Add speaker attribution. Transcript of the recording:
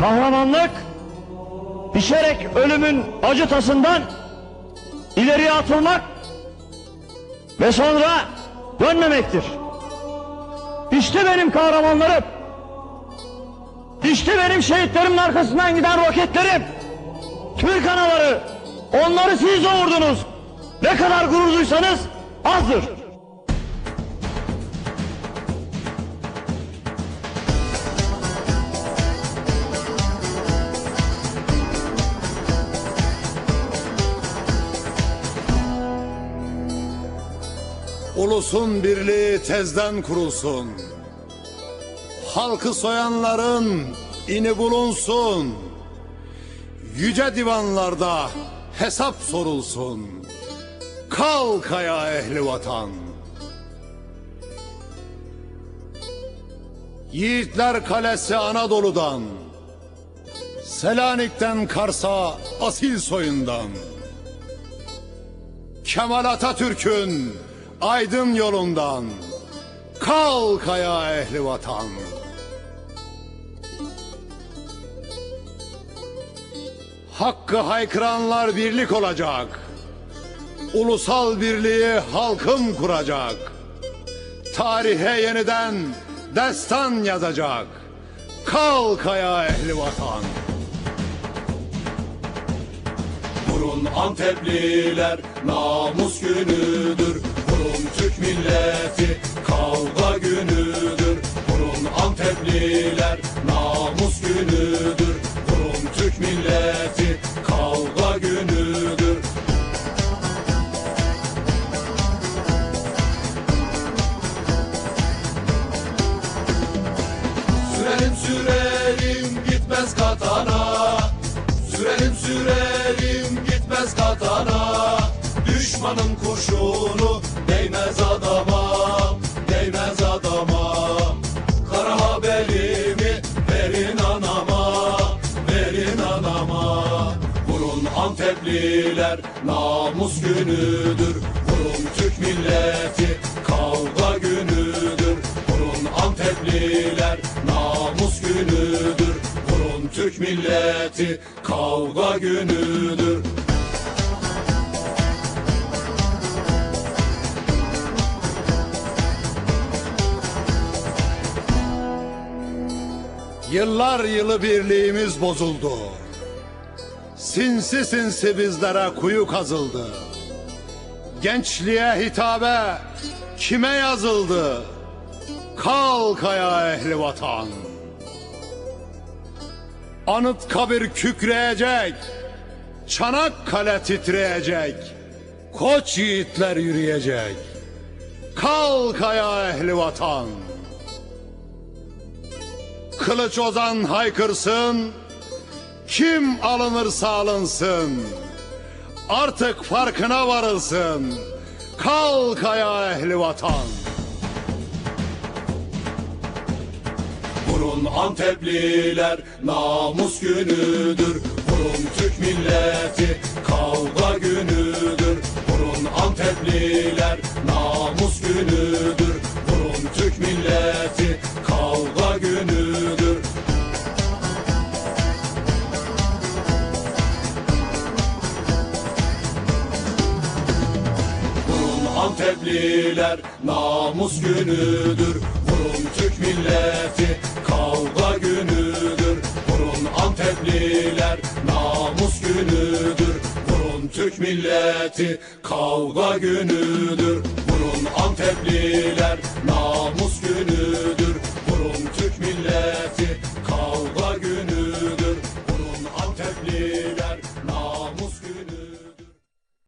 Speaker 1: Kahramanlık düşerek ölümün acı tasından ileriye atılmak ve sonra dönmemektir. İşte benim kahramanlarım. İşte benim şehitlerimin arkasından giden roketlerim. Türk anaları. Onları siz doğurdunuz. Ne kadar gurur duysanız azdır.
Speaker 2: Ulusun birliği tezden kurulsun. Halkı soyanların ini bulunsun. Yüce divanlarda hesap sorulsun. Kalkaya ehli vatan. Yiğitler Kalesi Anadolu'dan. Selanik'ten Kars'a asil soyundan. Kemal Atatürk'ün aydın yolundan kalkaya ehli vatan. Hakkı haykıranlar birlik olacak. Ulusal birliği halkım kuracak. Tarihe yeniden destan yazacak. Kalkaya ehli vatan.
Speaker 3: Vurun Antepliler namus Vurun Türk milleti. Kavga günüdür Vurun Antepliler. Namus günüdür Vurun Türk milleti. Kavga günüdür. Sürelim sürelim gitmez katana. Sürelim sürelim gitmez katana. Düşmanın kurşunu değmez adama Değmez adama. Kara haberimi verin anama Verin anama. Vurun Antepliler namus günüdür. Vurun Türk milleti kavga günüdür. Vurun Antepliler namus günüdür. Vurun Türk milleti kavga günüdür
Speaker 2: Yıllar yılı birliğimiz bozuldu. Sinsi sinsi bizlere kuyu kazıldı. Gençliğe hitabe kime yazıldı? Kalkaya ehli vatan. Anıt kabir kükreyecek. Çanakkale titreyecek. Koç yiğitler yürüyecek. Kalkaya ehli vatan. Kılıç ozan haykırsın, kim alınırsa alınsın. Artık farkına varılsın, kalkaya ehli vatan.
Speaker 3: Vurun Antepliler namus günüdür Vurun Türk milleti Antepliler namus günüdür. Vurun Türk milleti kavga günüdür. Vurun Antepliler namus günüdür. Vurun Türk milleti kavga günüdür. Vurun Antepliler namus günüdür. Vurun Türk milleti